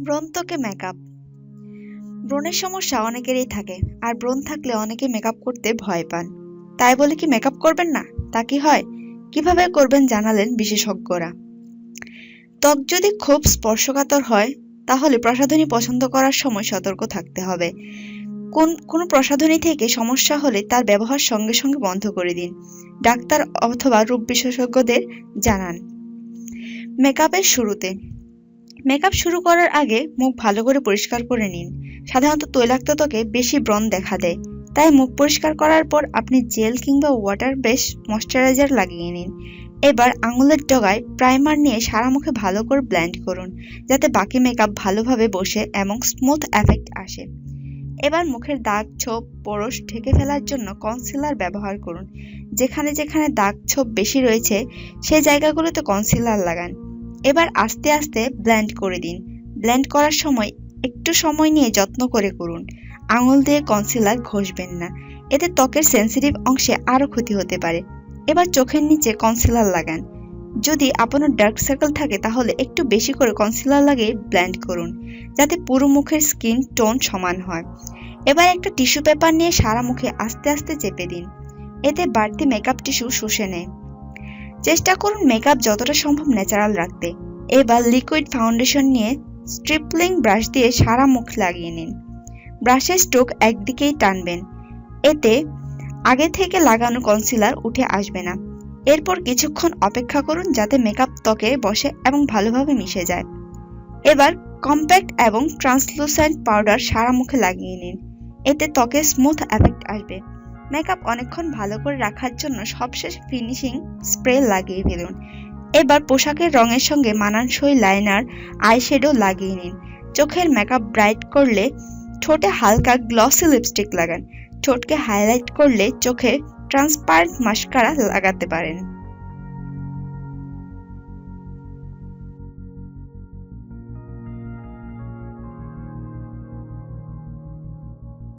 ব্রণ মেকআপ ব্রণের সমস্যা অনেকেরই থাকে, আর ব্রণ থাকলে অনেকে মেকআপ করতে ভয় পান। তাই বলে কি মেকআপ করবেন না? তা কি হয়? কীভাবে করবেন জানালেন বিশেষজ্ঞরা। ত্বক যদি খুব স্পর্শকাতর হয়, তাহলে প্রসাধনী পছন্দ করার সময় সতর্ক থাকতে হবে। কোন, কোনো প্রসাধনী থেকে সমস্যা হলে তার ব্যবহার সঙ্গে সঙ্গে বন্ধ করে দিন। ডাক্তার অথবা রূপ বিশেষজ্ঞদের জানান। মেকআপের শুরুতে মেকআপ শুরু করার আগে মুখ ভালো করে পরিষ্কার করে নিন। সাধারণত তৈলাক্ত ত্বকে বেশি ব্রণ দেখা দেয়। তাই মুখ পরিষ্কার করার পর আপনি জেল কিংবা ওয়াটার বেস ময়শ্চারাইজার লাগিয়ে নিন। এবার আঙুলের ডগায় প্রাইমার নিয়ে সারা মুখে ভালো করে ব্ল্যান্ড করুন, যাতে বাকি মেকআপ ভালোভাবে বসে এবং স্মুথ এফেক্ট আসে। এবার মুখের দাগ ছোপ, পরশ ঢেকে ফেলার জন্য কনসিলার ব্যবহার করুন। যেখানে যেখানে দাগ ছোপ বেশি রয়েছে সেই জায়গাগুলোতে কনসিলার লাগান। এবার আস্তে আস্তে ব্লেন্ড করে দিন। ব্লেন্ড করার সময় একটু সময় নিয়ে যত্ন করে করুন। আঙুল দিয়ে কনসিলার ঘষবেন না। এতে ত্বকের সেন্সিটিভ অংশে আরও ক্ষতি হতে পারে। এবার চোখের নিচে কনসিলার লাগান। যদি আপনার ডার্ক সার্কেল থাকে, তাহলে একটু বেশি করে কনসিলার লাগিয়ে ব্লেন্ড করুন, যাতে পুরো মুখের স্কিন টোন সমান হয়। এবার একটা টিস্যু পেপার নিয়ে সারা মুখে আস্তে আস্তে চেপে দিন। এতে বাড়তি মেকআপ টিস্যু শুষে নেয়। চেষ্টা করুন মেকআপ যতটা সম্ভব ন্যাচারাল রাখতে। এবার লিকুইড ফাউন্ডেশন নিয়ে স্ট্রিপলিং ব্রাশ দিয়ে সারা মুখ লাগিয়ে নিন। ব্রাশের স্ট্রোক একদিকেই টানবেন। এতে আগে থেকে লাগানো কনসিলার উঠে আসবে না। এরপর কিছুক্ষণ অপেক্ষা করুন যাতে মেকআপ ত্বকে বসে এবং ভালোভাবে মিশে যায়। এবার কম্প্যাক্ট এবং ট্রান্সলুসেন্ট পাউডার সারা মুখে লাগিয়ে নিন। এতে ত্বকে স্মুথ এফেক্ট আসবে। মেকআপ অনেকক্ষণ ভালো করে রাখার জন্য সবশেষ ফিনিশিং স্প্রে লাগিয়ে ফেলুন। এবার পোশাকের রঙের সঙ্গে মানানসই লাইনার, আইশ্যাডো লাগিয়ে নিন। চোখের মেকআপ ব্রাইট করলে ঠোঁটে হালকা গ্লসি লিপস্টিক লাগান। ঠোঁটকে হাইলাইট করলে চোখে ট্রান্সপারেন্ট মাস্কারা লাগাতে পারেন।